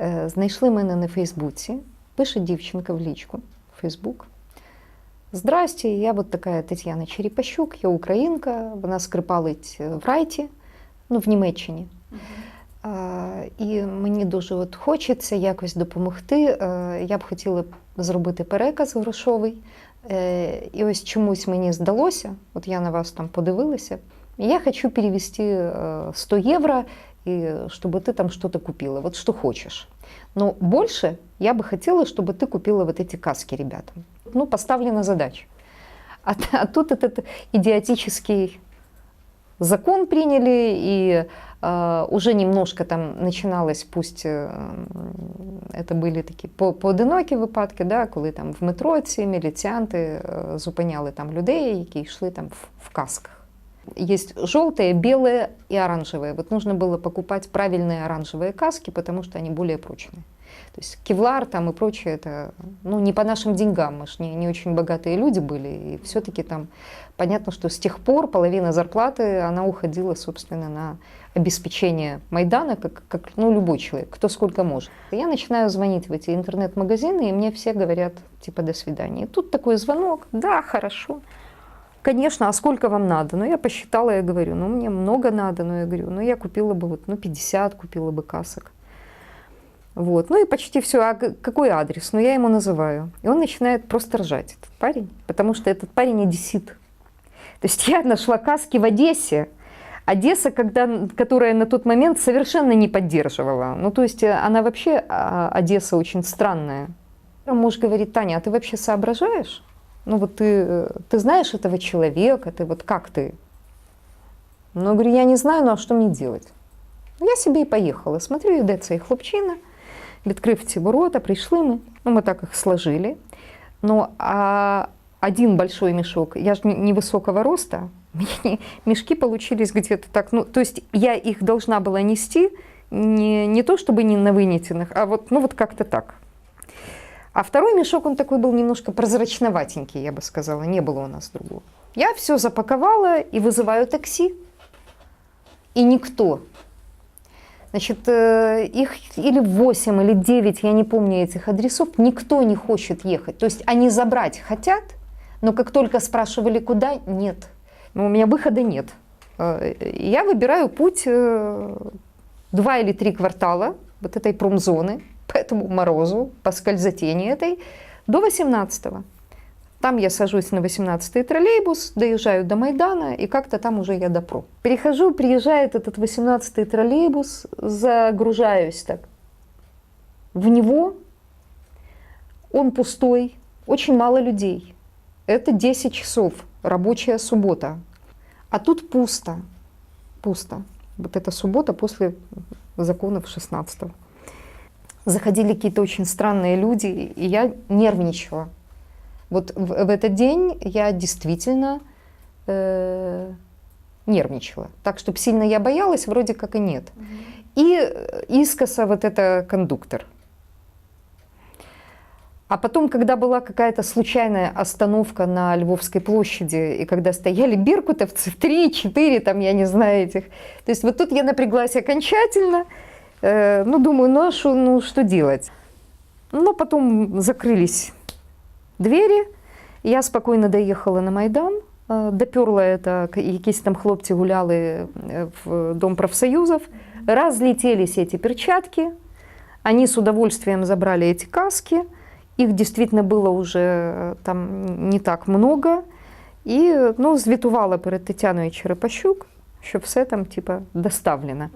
Е, Знайшли мене на Фейсбуці, пише дівчинка в лічку Фейсбук. Здрасте, я от така Тетяна Черепащук, я українка, вона скрипалить е, в Райті, ну, в Німеччині. І мені дуже от хочеться якось допомогти. Е, Я б хотіла зробити переказ грошовий. І ось чомусь мені здалося, от я на вас там подивилася, я хочу перевести э, 100 евро, и чтобы ты там что-то купила, вот что хочешь. Но больше я бы хотела, чтобы ты купила вот эти каски ребятам. Ну, поставлена задача. А, т- а тут этот идиотический закон приняли, и э, уже немножко там начиналось, пусть э, это были такі по, поодинокі випадки, да, коли там в метро ці міліціанти е, зупиняли там людей, які йшли там в, в касках. Есть желтые, белые и оранжевые. Вот нужно было покупать правильные оранжевые каски, потому что они более прочные. То есть кевлар там и прочее, это ну, не по нашим деньгам, мы ж не, не очень богатые люди были, и все-таки там понятно, что с тех пор половина зарплаты, она уходила, собственно, на обеспечение Майдана, как, как ну, любой человек, кто сколько может. Я начинаю звонить в эти интернет-магазины, и мне все говорят, типа, до свидания. И тут такой звонок, да, хорошо. Конечно, а сколько вам надо? Ну, я посчитала, я говорю, ну, мне много надо, но я говорю, ну, я купила бы вот, ну, 50 купила бы касок. Вот, ну и почти все. А какой адрес? Ну, я ему называю. И он начинает просто ржать, этот парень, потому что этот парень одессит. То есть я нашла каски в Одессе, Одесса, когда, которая на тот момент совершенно не поддерживала. Ну, то есть э, она вообще, а, Одесса очень странная. Муж говорит, Таня, а ты вообще соображаешь? Ну, вот ты, э, ты знаешь этого человека, ты вот как ты? Ну, я говорю, я не знаю, ну а що мені делать? Ну, Я собі і поїхала. Смотрю, йде цей хлопчина, відкрив ці ворота, прийшли ми. Ну, ми так їх сложили. Ну, а один большой мешок, я же не- невысокого роста, мне мешки получились где-то так, ну, то есть я их должна была нести не, не то чтобы не на вынесенных, а вот, ну, вот как-то так. А второй мешок, он такой был немножко прозрачноватенький, я бы сказала, не было у нас другого. Я все запаковала и вызываю такси. И никто. Значит, э, их или 8, или 9, я не помню этих адресов, никто не хочет ехать. То есть они забрать хотят, но как только спрашивали, куда, нет. Ну, у меня выхода нет. Э, Я выбираю путь э, два или три квартала вот этой промзоны, по этому морозу, по скользотени этой, до 18-го. Там я сажусь на 18-й троллейбус, доезжаю до Майдана, и как-то там уже я допру. Перехожу, приезжает этот 18-й троллейбус, загружаюсь так в него. Он пустой, очень мало людей. Это 10 часов, рабочая суббота. А тут пусто, пусто. Вот эта суббота после законов 16-го. Заходили какие-то очень странные люди, и я нервничала. Вот в, в этот день я действительно э, нервничала. Так, чтобы сильно я боялась, вроде как и нет. И э, искоса вот это кондуктор. А потом, когда была какая-то случайная остановка на Львовской площади, и когда стояли беркутовцы в 3-4, там, я не знаю, этих... То есть вот тут я напряглась окончательно. Э, ну, думаю, ну, а шо- ну, что делать? Но потом закрылись двері. Я спокійно доїхала на Майдан, е, доперла это, к- якісь там хлопці гуляли е, в Дом профсоюзов, разлетелись эти перчатки, они с удовольствием забрали эти каски, их действительно было уже е, там не так много, і ну, звітувала перед Тетяною Черепащук, що все там типа доставлено.